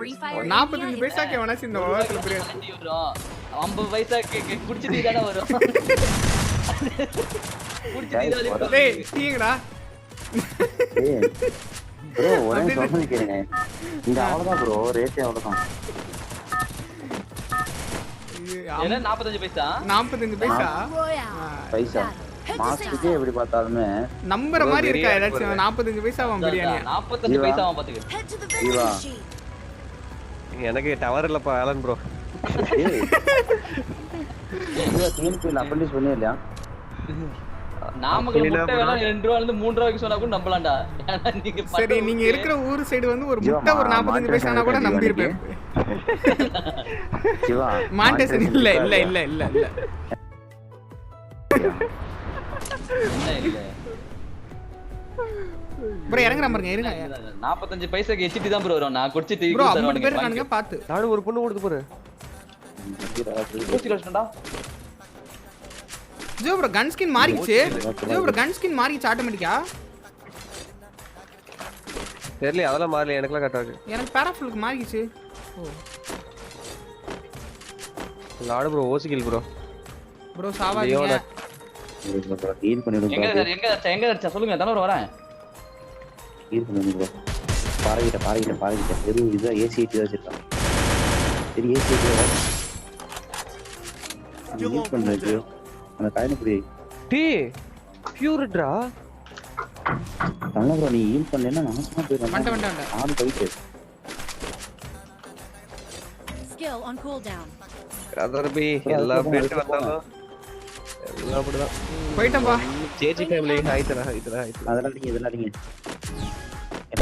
India பைசாக்கு எவனாச்சும் இந்த உலகத்துல பெரிய வரும் ஐம்பது பைசா குடிச்சிட்டு தானே வரும். குடிச்சிட்டு டேய் டீங்கடா ப்ரோ ஒரே சொல்றது கேளுங்க இங்க அவ்வளவுதான் ப்ரோ ரேட்டே அவ்வளவுதான். என்ன நாற்பத்தஞ்சு பைசா? நாற்பத்தஞ்சு பைசா. பைசா. மாசத்துக்கே எப்படி பார்த்தாலுமே நம்புற மாதிரி இருக்கா ஏதாச்சும் நாற்பத்தஞ்சு பைசா அவன் பிரியாணி நாற்பத்தஞ்சு பைசா அவன் பாத்துக்க. எனக்கு டவர் இல்லப்பா ஆலன் ப்ரோ அப்ரண்டிஸ் பண்ணே இல்லையா? நாமக்கல் முட்டை வேணா ரெண்டு ரூபால இருந்து மூணு ரூபாய்க்கு சொன்னா கூட நம்பலாம்டா. சரி நீங்க இருக்கிற ஊர் சைடு வந்து ஒரு முட்டை ஒரு நாற்பத்தஞ்சு பைசானா கூட நம்பி இருப்பேன் சிவா மாண்டேசன் இல்ல இல்ல இல்ல இல்ல இல்ல. இல்ல, இல்ல. ப்ரோ இறங்குற பாருங்க இருங்க நாற்பத்தஞ்சு பைசாக்கு எச்சிட்டு தான் ப்ரோ வரும். நான் குடிச்சிட்டு ப்ரோ ஐம்பது பேர். இருக்கானுங்க பாத்து. நானும் ஒரு பொண்ணு கொடுத்து போறேன். ஜோ ப்ரோ கன் ஸ்கின் மாறிடுச்சு. ஜோ ப்ரோ கன் ஸ்கின் மாறிடுச்சு ஆட்டோமேட்டிக்கா தெரியல அதெல்லாம் மாறல எனக்குலாம் கரெக்டா இருக்கு. எனக்கு பேராஃபுலுக்கு மாறிடுச்சு. ஓ. நாடு ப்ரோ ஓசிக்கில் ப்ரோ ப்ரோ சாவாதீங்க. எங்க எங்க அடிச்சா, எங்க சொல்லுங்க தானே வரேன். ப்ரோ பாறைகிட்ட பாறைகிட்ட பாறைகிட்ட. வெறும் இதுதான் ஏசி தான் வச்சிருக்கான் சரி ஏசி ஐட்டி ஹீல் பண்ணுறது அந்த காயினப்படி டீ பியூரிட்ரா ப்ரோ நீ போயிடுறேன் வந்துட்டேன் வந்துட்டேன் வந்துட்டேன். ஆடு போயிட்டு. Skill on cooldown. அதர் பி எல்லா பெட் வந்தாலும் எல்லாம் அப்படிதான். போயிட்டேன்ப்பா ஜேஜி ஃபேமிலி ஹாய் தரா ஹாய் தரா ஹாய் தரா அதெல்லாம் அடிங்க இதெல்லாம் தெரியும்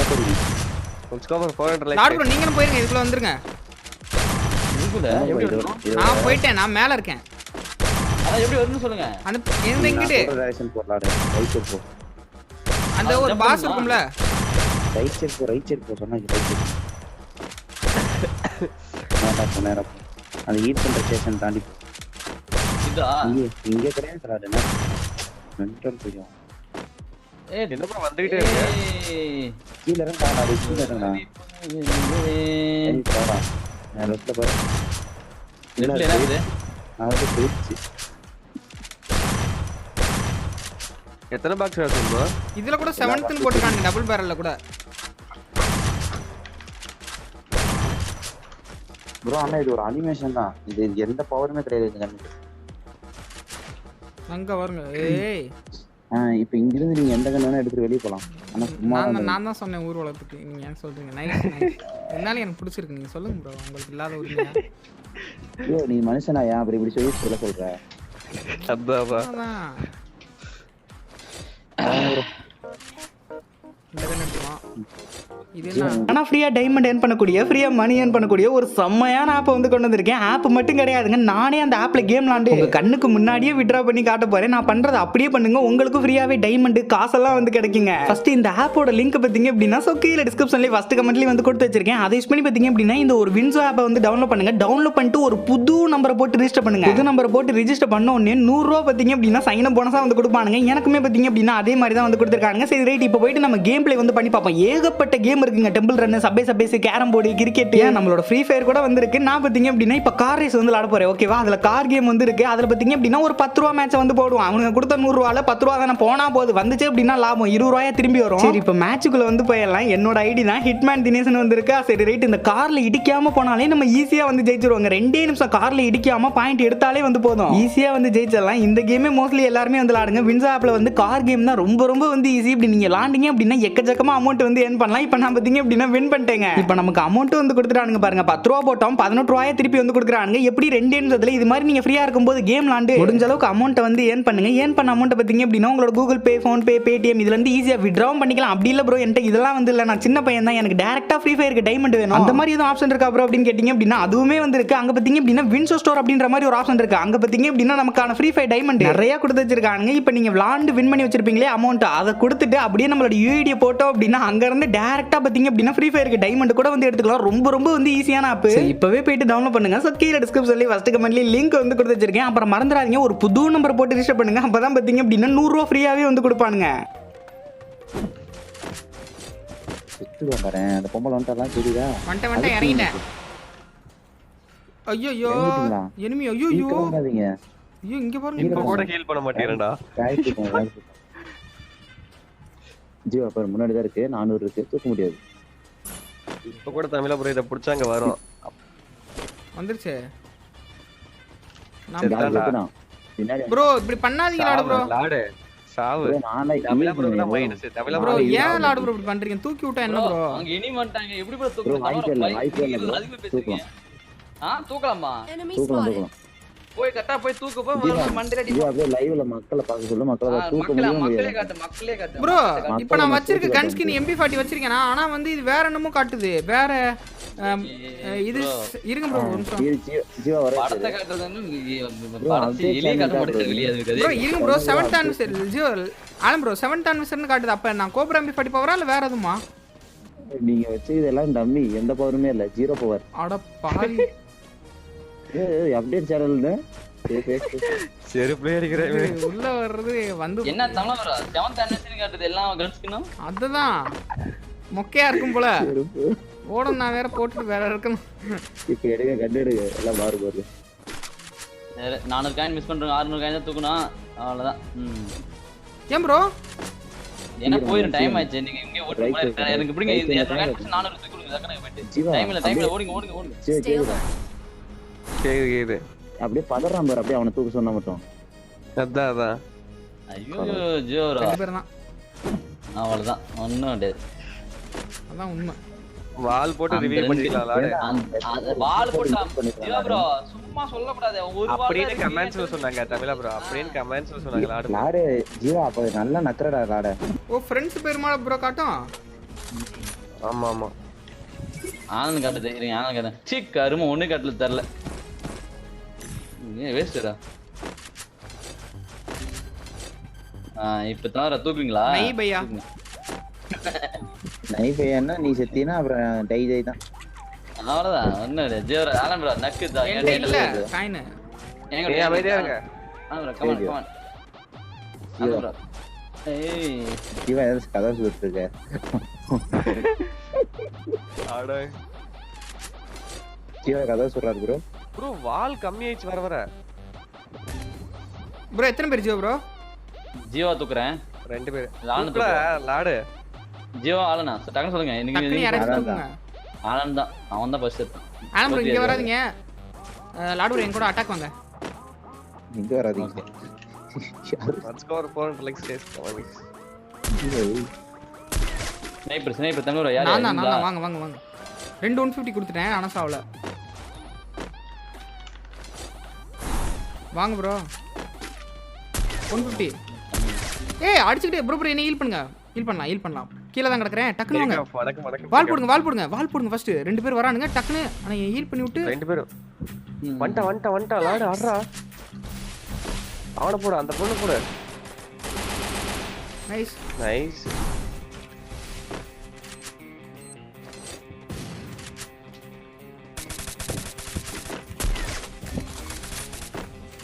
கொஞ்சம் கோபம் ஃபோர் ப்ரோ நீங்களும் போயிருங்க இதுக்குள்ள வந்துருங்க. இதுக்குள்ள? எப்படி வரணும் நான் போயிட்டேன் நான் மேல இருக்கேன். அதான் எப்படி வரணும்னு சொல்லுங்க. அந்த எந்த இங்கிட்டு? போடலாடு ரைட் சைடு போ. அந்த ஒரு பாஸ்? இருக்கும்ல. ரைட் சைடு போ ரைட் சைடு போ சொன்னா ரைட் சைடு நேரா போ. அந்த ஹீட் பண்ற ஸ்டேஷன் தாண்டி போ. இதா இங்கே கிடையாது சார் அது மென்டல் போயும் ஏய் என்ன வந்துகிட்டே இருக்கு. கீழே இறங்கா நான் கீழே இறங்கா. சரி போடா நான் லெஃப்ட்ல போய் லெஃப்ட்ல என்ன இருக்குது நான் வந்து போயிடுச்சு எத்தனை பாக்ஸ் வேணும் ப்ரோ இதுல கூட செவன்த்னு போட்டுருக்கானுங்க டபுள் பேரல்ல கூட. ப்ரோ ஆனா இது ஒரு அனிமேஷன் தான். இது எந்த பவருமே கிடையாது இந்த கண்ணுக்கு. அங்க வருங்க ஏய். இப்போ இங்கிருந்து நீங்க எந்த கண்ணு எடுத்துட்டு வெளியே போலாம். ஆனா சும்மா நான் தான் சொன்னேன் ஊர் வளர்த்துக்கு நீங்க ஏன் சொல்றீங்க? நைஸ் நைஸ் என்னால எனக்கு பிடிச்சிருக்கு. நீங்க சொல்லுங்க ப்ரோ உங்களுக்கு இல்லாத உரிமையா? ஐயோ நீ மனுஷனா ஏன் அப்படி இப்படி சொல்லி சொல்ல சொல்ற? அதான். இந்த கண்ணு எடுத்துக்கலாம். ஆனால் ஃப்ரீயாக டைமண்ட் ஏர்ன் பண்ணக்கூடிய ஃப்ரீயாக மணி ஏர்ன் பண்ணக்கூடிய ஒரு செம்மையான ஆப்பை வந்து கொண்டு வந்திருக்கேன். ஆப் மட்டும் கிடையாதுங்க. நானே அந்த ஆப்பில் கேம் விளாண்டு உங்கள் கண்ணுக்கு முன்னாடியே விட்ரா பண்ணி காட்ட போகிறேன் நான் பண்ணுறது அப்படியே பண்ணுங்க. உங்களுக்கு ஃப்ரீயாகவே டைமண்ட் காசெல்லாம் வந்து கிடைக்குங்க. ஃபர்ஸ்ட் இந்த ஆப்போட லிங்க் பார்த்தீங்க அப்படின்னா ஸோ கீழே டிஸ்கிரிப்ஷன்லேயே ஃபஸ்ட் கமெண்ட்லேயே வந்து கொடுத்து வச்சிருக்கேன். அதை யூஸ் பண்ணி பார்த்தீங்க அப்படின்னா இந்த ஒரு வின்சோ ஆப்பை வந்து டவுன்லோட் பண்ணுங்க. டவுன்லோட் பண்ணிட்டு ஒரு புது நம்பரை போட்டு ரிஜிஸ்டர் பண்ணுங்க. புது நம்பரை போட்டு ரிஜிஸ்டர் பண்ண உடனே நூறுரூவா பார்த்தீங்க அப்படின்னா சைன் போனஸாக வந்து கொடுப்பானுங்க. எனக்குமே பார்த்தீங்க அப்படின்னா அதே மாதிரி தான் வந்து கொடுத்துருக்காங்க சரி ரைட் இப்போ போயிட்டு நம்ம கேம் பிளே வந்து பண்ணி பார்ப்போம். ஏகப்பட்ட கேம் இருக்குங்க. டெம்பிள் ரன் சபே சபேஸ் கேரம் போர்டு கிரிக்கெட் நம்மளோட ஃப்ரீ ஃபயர் கூட வந்திருக்கு. நான் பார்த்தீங்க அப்படின்னா இப்போ கார் ரேஸ் வந்து விளாட போறேன். ஓகேவா அதில் கார் கேம் வந்து இருக்கு. அதில் பார்த்தீங்க அப்படின்னா ஒரு பத்து ரூபா மேட்ச் வந்து போடுவோம். அவனுங்க கொடுத்த நூறுரூவால பத்து ரூபா தானே போனா போகுது வந்துச்சு அப்படின்னா லாபம். இருபது ரூபாயா திரும்பி வரும். சரி இப்போ மேட்சுக்குள்ள வந்து போயிடலாம். என்னோட ஐடி தான் ஹிட்மேன் தினேசன் வந்திருக்கா. சரி ரைட் இந்த கார்ல இடிக்காம போனாலே நம்ம ஈஸியா வந்து ஜெயிச்சிருவாங்க. ரெண்டே நிமிஷம் கார்ல இடிக்காம பாயிண்ட் எடுத்தாலே வந்து போதும். ஈஸியா வந்து ஜெயிச்சிடலாம். இந்த கேமே மோஸ்ட்லி எல்லாருமே வந்து விளாடுங்க வின்ஸ் ஆப்ல வந்து கார் கேம் தான் ரொம்ப ரொம்ப வந்து ஈஸி இப்படி நீங்க விளாண்டிங்க அப்படின்னா எக்கச்சக்கமா அமௌண்ட் வந்து ஏர்ன் பண்ணலாம். இப்போ நம்ம நான் பார்த்தீங்க அப்படின்னா வின் பண்ணிட்டேங்க. இப்போ நமக்கு அமௌண்ட் வந்து கொடுத்துட்டானுங்க பாருங்க. பத்து ரூபா போட்டோம் பதினெட்டு ரூபாயை திருப்பி வந்து கொடுக்குறானுங்க. எப்படி ரெண்டு நிமிஷத்துல இது மாதிரி நீங்க ஃப்ரீயா இருக்கும்போது கேம் விளாண்டு முடிஞ்ச அளவுக்கு அமௌண்ட்டை வந்து ஏர்ன் பண்ணுங்க. ஏர்ன் பண்ண அமௌண்ட்டை பார்த்தீங்க அப்படின்னா உங்களோட Google Pay PhonePe Paytm இதுல இருந்து ஈஸியா விட்ராவும் பண்ணிக்கலாம். அப்படி இல்ல ப்ரோ என்கிட்ட இதெல்லாம் வந்து இல்லை. நான் சின்ன பையன் தான். எனக்கு டேரக்டா ஃப்ரீ ஃபயருக்கு டைமண்ட் வேணும். அந்த மாதிரி எதுவும் ஆப்ஷன் இருக்கா ப்ரோ அப்படின்னு கேட்டிங்க அப்படின்னா அதுவுமே வந்து இருக்கு. அங்க பார்த்தீங்க அப்படின்னா வின்சோ ஸ்டோர் அப்படின்ற மாதிரி ஒரு ஆப்ஷன் இருக்கு. அங்க பார்த்தீங்க அப்படின்னா நமக்கான ஃப்ரீ ஃபயர் டைமண்ட் நிறைய கொடுத்து வச்சிருக்காங்க இப்போ நீங்க விளாண்டு வின் பண்ணி வச்சிருப்பீங்களே அமௌண்ட் அதை கொடுத்துட்டு அப்படியே நம்மளோட யூஐடியை போட்டோம் அப்படின்னா அங்க இருந்து டேரக்டா பார்த்தீங்க அப்படின்னா ஃப்ரீ ஃபயருக்கு டைமண்ட் கூட வந்து எடுத்துக்கலாம். ரொம்ப ரொம்ப வந்து ஈஸியான ஆப் இப்பவே போயிட்டு டவுன்லோட் பண்ணுங்க. ஸோ கீழே டிஸ்கிரிப்ஷன்லேயே ஃபர்ஸ்ட் கமெண்ட்லேயே லிங்க் வந்து கொடுத்து வச்சிருக்கேன். அப்புறம் மறந்துடாதீங்க ஒரு புது நம்பர் போட்டு ரிஜிஸ்டர் பண்ணுங்க. அப்பதான் பார்த்தீங்க அப்படின்னா நூறுரூவா ஃப்ரீயாவே வந்து கொடுப்பானுங்க. சுத்துவேன் பாரேன். அந்த பொம்பளை வந்துட்டாலாம் தெரியுதா? வந்துட்டேன் வந்துட்டேன் இறங்கிட்டேன். ஐயோ ஐயோ? எனிமி ஐயோ இங்க பாருங்க. கூட. ஹீல் பண்ண மாட்டேங்கிறேன்டா ஜீவா பாரு முன்னாடி தான் இருக்கு நானூறு இருக்கு தூக்க முடியாது. இப்ப கூட தமிழ புரிய இதை புடிச்சா அங்க வரும். வந்துருச்சு. ப்ரோ இப்படி பண்ணாதீங்களா ப்ரோ. சாவு, லாடு சாவு. bro, நானே தமிழ heal புரிய பண்ணுவேன். மைனஸ் தமிழ ப்ரோ புரிய ஏன் லாடு ப்ரோ இப்படி பண்றீங்க? தூக்கி விட்டா என்ன ப்ரோ? அங்க இனி மாட்டாங்க. எப்படி ப்ரோ Bro, தூக்குறது வாய்ப்பே இல்ல, வாய்ப்பே இல்ல bro. அதிகமா பேசுறீங்க? ஆ தூக்கலாமா. தூக்கலாம்? போய் கரெக்டா போய் தூக்கு போய் ஜீவா, முதல்ல மண்டையில அடி. ஜீவா அப்படியே லைவ்ல மக்களை பார்க்க சொல்லு மக்களை தூக்க மக்களே காட்டு மக்களே காட்டு. ப்ரோ காட்டு. இப்போ நான் வச்சிருக்க கன் ஸ்கின் எம்பி ஃபார்ட்டி வச்சிருக்கேனா ஆனா வந்து இது வேற என்னமோ காட்டுது. வேற இது இருங்க ப்ரோ ஒரு நிமிஷம். ஜீவா, ஜீவா, ஜீவா வர படத்தை காட்டுறது வந்து படத்தை எலியே காட்ட மாட்டேங்குது. வெளியே அது. ப்ரோ இருங்க ப்ரோ செவன்த் ஆனிவர்சரி ஜியோ ஆலம் ப்ரோ செவன்த் ஆனிவர்சரின்னு காட்டுது. அப்ப நான் கோப்ரா எம்பி ஃபார்ட்டி பவரா இல்ல வேற எதுமா நீங்க வச்சு இதெல்லாம் டம்மி எந்த பவருமே இல்ல ஜீரோ பவர் அட பாவி. அப்டேட் சேனல் செருப்புலே அடிக்கிறேன் உள்ள வர்றது வந்து என்ன தமிழ் வர செவன்த் அனிவர்சரி காட்டுது எல்லாம் கன்ஸ்கினும் அதுதான். மொக்கையா இருக்கும் போல. ஓடம் நான் வேற போட்டுட்டு வேற இருக்கணும். இப்ப எடுங்க கண்டு எடுங்க. எல்லாம் மாறு பாரு நானூறு காயின் மிஸ் பண்றோம் அறுநூறு காயின் தான் தூக்கணும் அவ்வளவுதான். ஏன் ப்ரோ ஏன்னா போயிடும் டைம் ஆயிடுச்சு. நீங்க இங்கே போய் right. எனக்கு பிடிங்க நானூறு தூக்கி கொடுங்க டக்குனு போயிட்டு ஜீவா, டைம் இல்ல டைம் இல்ல. அப்படியே- ஓடுங்க ஓடுங்க. ஓடுங்க கேக்குதா அப்படியே பதறான் பாரு அப்படியே அவனை தூக்க சொன்னா மட்டும். அதான் அதான். ஐயோ ஜோரா. ரெண்டு தான் அவ்வளவுதான். ஒன்றும் கிடையாது அதான் உண்மை. வால் போட்டு ரெண்டு- பண்ணிக்கலாம் வால் போட்டா. ஜீவா ப்ரோ சும்மா சொல்லக்கூடாது. ஒரு வால் அப்படின்னு தான் கமெண்ட்ஸ்ல. சொன்னாங்க தமிழா ப்ரோ அப்படின்னு கமெண்ட்ஸ்ல சொன்னாங்க லாடு லாடு ஜீவா அப்ப நல்லா நக்கறடா லாட ஓ ஃப்ரெண்ட்ஸ் பேருமா ப்ரோ காட்டும்? ஆமா ஆமா. ஆனந்த் காட்டுது இருங்க ஆனந்த் காட்டு சீ கரும ஒண்ணு காட்டல தரல ஏன் வேஸ்டடா ஆ இப்ப தவிர தூக்குவீங்களா நை பையா. நைஃப் என்ன நீ செத்தீனா அப்புறம் டை டை தான். அவ்வளவுதான். ஒண்ணும் இல்ல ஜீவர? ஆனந்த் ப்ரோ நக்கு தான் இல்ல. காயின் ஏய் அமைதியா இருங்க. கமான் சரி. கமான் ஆனந்த் ப்ரோ ஏய். ஜீவா ஏதாவது கதை சொல்லிட்டு இருக்க அட ஜீவா கதை சொல்றாரு ப்ரோ ப்ரோ வால் கம்மி ஆயிடுச்சு வர வர. ப்ரோ எத்தனை பேர் ஜியோ ப்ரோ ஜீவா தூக்குறேன். ரெண்டு பேர். தூக்குடா, லாடு ஜீவா ஆளனா டக்குனு சொல்லுங்க. நீங்க டக்குனு நீங்க- யாராச்சும் அதான் தூக்குங்க. ஆனந்த் தான். அவன் தான் ஃபர்ஸ்ட் ஆலம் ப்ரோ இங்க வராதீங்க. லாடு என் கூட அட்டாக் வாங்க. இங்க வராதீங்க. லெட்ஸ் கோ 400 லைக்ஸ் கேஸ் ஸ்னைப்பர் ஸ்னைப்பர் தமிழ் யார் நான் நான் வாங்க வாங்க வாங்க. ரெண்டு ஒன் ஃபிஃப்டி கொடுத்துட்டேன். ஆனால் சாவல. வாங்க ப்ரோ ஒன் ஃபிஃப்டி ஏய் அடிச்சுக்கிட்டே ப்ரோ ப்ரோ என்ன ஹீல் பண்ணுங்க. ஹீல் பண்ணலாம் ஹீல் பண்ணலாம். கீழே தான் கிடக்குறேன் டக்குன்னு வாங்க. வால் போடுங்க வால் போடுங்க வால் போடுங்க ஃபர்ஸ்ட் ரெண்டு பேர் வரானுங்க டக்குன்னு. ஆனால் ஹீல் பண்ணி விட்டு. ரெண்டு பேரும். ம். வந்துட்டா வந்துட்டா. லாடு ஆடுறா. அவனை போடு அந்த பொண்ணு போடு. நைஸ் நைஸ்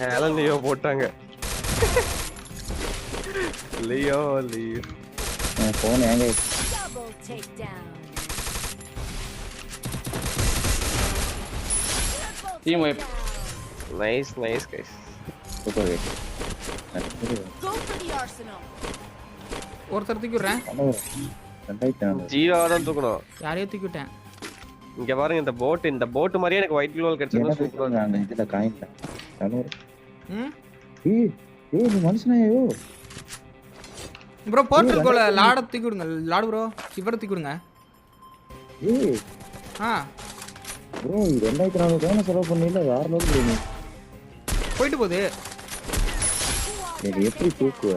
ஹேலன் லியோ போட்டாங்க. Leo Leo. போன் ஏங்க. Team vibe nice nice guys super arsenal. ஒருத்தர் தூக்கி விட்றேன் ரெண்டாயிரத்தி நானூறு ஜீவாவை தான் தூக்கணும். யாரையோ தூக்கி விட்டேன் இங்க பாருங்க இந்த போட் இந்த போட் மாதிரியே எனக்கு ஒயிட் க்ளோல் கிடைச்சது சூப்பரா பேசுறாங்க இதுல ம் ஏய் ஏய் நீ மனுஷனாயோ. ப்ரோ போர்ட்டல் கோல லாட தூக்கி விடுங்க லாடு ப்ரோ இவரை தூக்கி விடுங்க ஏய். ஆ. ப்ரோ ரெண்டாயிரத்தி நானூறு தானே செலவு பண்ணல வேற லெவல் நீ போயிட்டு போகுது. இது எப்படி தூக்குவ?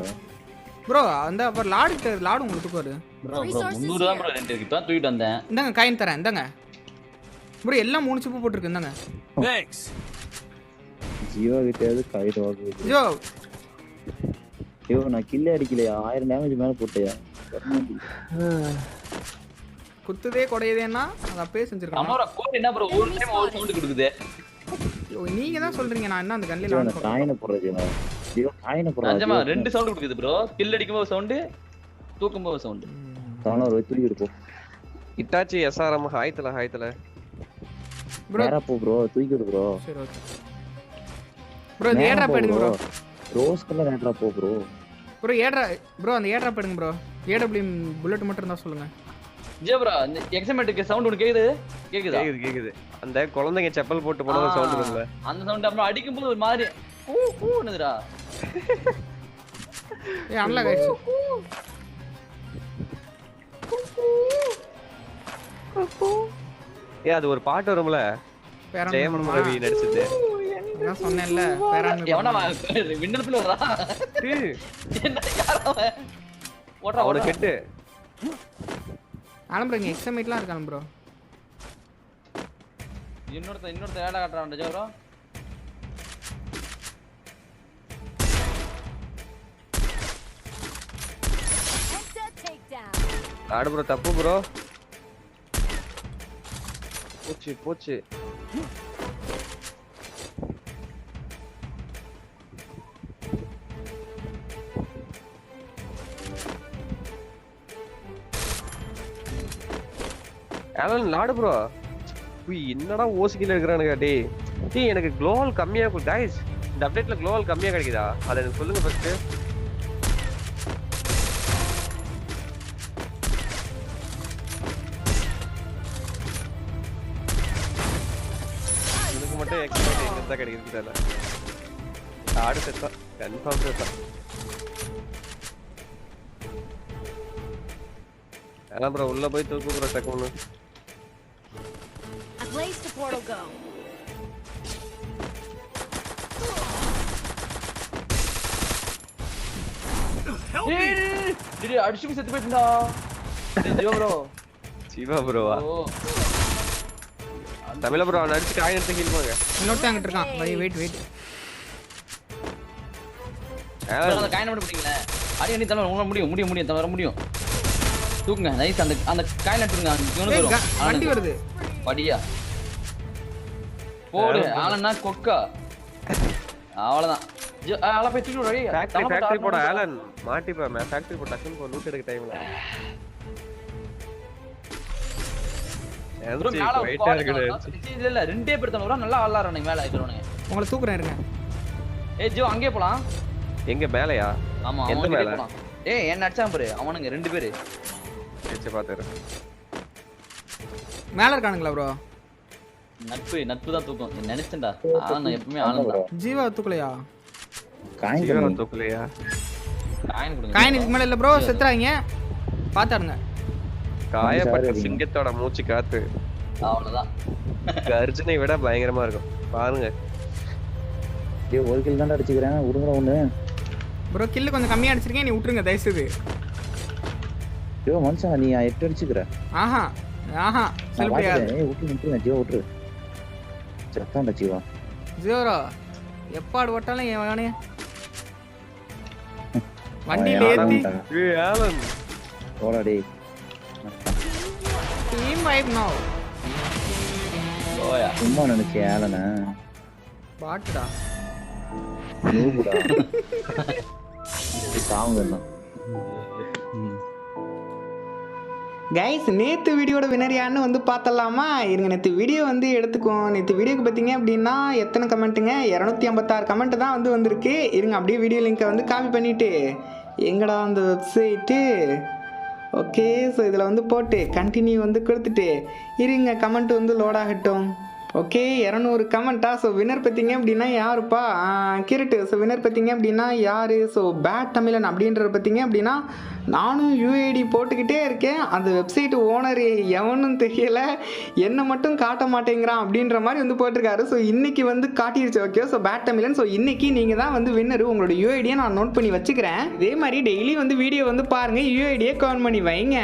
ப்ரோ அந்த அப்புறம் லாடு கிட்ட லாடு உங்களுக்கு தூக்குவாரு. ப்ரோ ப்ரோ முந்நூறு தான் ப்ரோ ரெண்டு இருக்கு. இப்பதான் தூக்கிட்டு வந்தேன். இந்தாங்க காயின் தரேன் இந்தாங்க. ப்ரோ எல்லாம் மூணு சிப்பு போட்டிருக்கு இந்தாங்க. ஜீவா கிட்டயாவது காயிட்டு வாக்கு ஜோ! ஐயோ நான் கில்லே அடிக்கலையா? ஆயிரம் டேமேஜ் மேல போட்டையா? குத்துதே குடையுதேன்னா அதை நம்மளோட கோட் என்ன ப்ரோ ஒரு டைம் ஒரு சவுண்ட் கொடுக்குது ஐயோ, நீங்க தான் சொல்றீங்க நான் என்ன அந்த கண்ணில நான் காயினை போடுறது ஜீவா ஜீவா காயினை நிஜமா போடுறது ரெண்டு சவுண்ட் கொடுக்குது ப்ரோ கில் அடிக்கும் போது சவுண்ட் தூக்கும் போது சவுண்ட் தானே ஒரு தூக்கி எடுப்போம் இட்டாச்சி எஸ்ஆர்எம் ஹாய்த்தல ஹாய்த்தல ப்ரோ நேரா போ ப்ரோ தூக்கி விடு ப்ரோ சரி ஓகே ப்ரோ இந்த ஏட்ரா எடுங்க ப்ரோ ரோஸ் கலர் நேரா போ ப்ரோ ப்ரோ ஏட்ரா ப்ரோ அந்த ஏட்ரா எடுங்க ப்ரோ ஏடபிள்யூ புல்லட் மட்டும் இருந்தா சொல்லுங்க. ஜே ப்ரோ இந்த எக்ஸாமேட்டுக்கு சவுண்ட் ஒன்று கேக்குது? கேக்குதா? கேக்குது கேக்குது. அந்த குழந்தைங்க செப்பல் போட்டு போன சவுண்ட் இருக்குல்ல. அந்த சவுண்ட் அப்புறம் அடிக்கும்போது ஒரு மாதிரி கூ கூன்னுதுடா ஏ அன்லாக் ஆயிடுச்சு. ஏ அது ஒரு பாட்டு வரும்ல. பேரான் ஜெயம் ரவி நடிச்சது. நான் சொன்னேன்ல பேரான் எவனா விண்ணத்துல வரா என்ன யார் அவன்? ஓடுறா அவனை ஓடுறா. கெட்டு. ஆனா ப்ரோ இங்க எக்ஸாமேட்லாம் இருக்காங்க ப்ரோ இன்னொருத்த இன்னொருத்த வேலை காட்டுறான் ஜே ப்ரோ. ஆடு ப்ரோ தப்பு ப்ரோ போச்சு போச்சு. பரவாயில்ல லாடு ப்ரோ உய் என்னடா ஓசிக்கில இருக்கிறானுங்க டே டேய் எனக்கு க்ளோவல் கம்மியா கைஸ் இந்த அப்டேட்டில் க்ளோவல் கம்மியாக கிடைக்குதா? அதை எனக்கு சொல்லுங்க ஃபஸ்ட்டு எனக்கு மட்டும் எக்ஸ்பெக்ட் எங்க கிடைக்குது தெரியல ஆடு செத்தா கன்ஃபார்ம் செத்தா அதான் ப்ரோ உள்ளே போய் தூக்கு ப்ரோ டக்குன்னு. I placed a portal go. டேய் அடிச்சு செத்து போயிட்டா ஜோ ப்ரோ சிவா ப்ரோவா ஓ தமிழ ப்ரோ அவன் அடிச்சு காயின் எடுத்து ஹீல் பண்ணுங்க இன்னொருத்தன் அங்கிட்டு இருக்கான் வெயிட் வெயிட் வெயிட் அந்த காயினை மட்டும் பிடிங்களேன் அடி அடி தலை உங்களால முடியும் முடியும் முடியும் தவிர முடியும் தூக்குங்க நைஸ் அந்த அந்த காயின் எடுத்துருங்க வண்டி வருது படியா போடு ஆளன்னா கொக்கா. அவ்வளவுதான். ஜோ, ஆ, ஆளை போய் தூக்கி விடு. ஃபேக்டரி ஃபேக்டரி போட. ஆலன் மாட்டிப்பா மே ஃபேக்டரி போட டக்குன்னு போ லூட் எடுக்க டைம்ல ஒரு வெயிட்டா இருக்குது. இல்ல இல்ல ரெண்டே பேர் தானே நல்லா ஆளாடுறானுங்க மேல இருக்கிறவனுங்க. உங்களை தூக்குறேன் இருங்க. ஏய் ஜோ அங்கேயே போலாம். எங்க மேலையா? ஆமா எந்த மேல? ஏய் என்ன அடிச்சான் பாரு. அவனுங்க ரெண்டு பேரு. வச்சு பாத்துறேன் மேல இருக்கானுங்களா ப்ரோ? நட்பு நட்பு தான் தூக்கும். நினைச்சேன்டா. ஆனா நான் எப்பவுமே ஆனந்த் ப்ரோ தான் ஜீவா தூக்கலையா? காயின். தூக்கலையா? காயின் கொடுங்க. காயின் இதுக்கு மேல இல்ல ப்ரோ செத்துறாங்க. பாத்தாடுங்க. காயப்பட்ட. சிங்கத்தோட மூச்சு காத்து. அவ்வளவுதான். கர்ஜனை விட பயங்கரமா இருக்கும். பாருங்க. டேய் ஒரு கில் தான்டா அடிச்சுக்கிறேன். விடுங்க ஒண்ணு. ப்ரோ கில்லு கொஞ்சம் கம்மியா அடிச்சிருக்கேன். நீ விட்டுருங்க தயவுசெய்து. ஐயோ மனுஷன் நீ? எட்டு அடிச்சுக்கிற. ஆஹா. ஆஹா. பாத்துக்கிறேன். ஏய் விட்டு விட்டுருங்க. ஜீவா விட்டுரு. செத்தான்டா ஜீவா ஜீவரோ எப்பாடு ஓட்டாலும் என் வேணே வண்டியில ஏத்தி. ஏய் ஆலன் போடா டேய் டீம் வைப் நோ ஓயா சும்மா நினைச்சேன் ஏலன பாட்டுடா. சாங் வேணும் கைஸ் நேற்று வீடியோட வினர் யாருன்னு வந்து பார்த்தலாமா இருங்க நேற்று வீடியோ வந்து எடுத்துக்கோ நேற்று வீடியோக்கு பார்த்தீங்க அப்படின்னா எத்தனை கமெண்ட்டுங்க இரநூத்தி ஐம்பத்தாறு கமெண்ட் தான் வந்து வந்திருக்கு. இருங்க அப்படியே வீடியோ லிங்கை வந்து காப்பி பண்ணிவிட்டு எங்கடா அந்த வெப்சைட்டு ஓகே ஸோ இதில் வந்து போட்டு கண்டினியூ வந்து கொடுத்துட்டு இருங்க கமெண்ட் வந்து லோட் ஆகட்டும். ஓகே இரநூறு கமெண்ட்டா ஸோ வின்னர் பார்த்தீங்க அப்படின்னா யாருப்பா? கிரட்டு. ஸோ வின்னர் பார்த்தீங்க அப்படின்னா யார்? ஸோ பேட் தமிழன் அப்படின்றத பார்த்தீங்க அப்படின்னா நானும் யூஐடி போட்டுக்கிட்டே இருக்கேன். அந்த வெப்சைட் ஓனர் எவனும் தெரியல. என்னை மட்டும் காட்ட மாட்டேங்கிறான் அப்படின்ற மாதிரி வந்து போட்டிருக்காரு. ஸோ இன்னைக்கு வந்து காட்டிடுச்சு ஓகே ஸோ பேட் தமிழன். ஸோ இன்னைக்கு நீங்கள் தான் வந்து வின்னர் உங்களோட யூஐடியை நான் நோட் பண்ணி வச்சுக்கிறேன். இதே மாதிரி டெய்லி வந்து வீடியோ வந்து பாருங்கள் யூஐடியை கவுண்ட் பண்ணி வைங்க.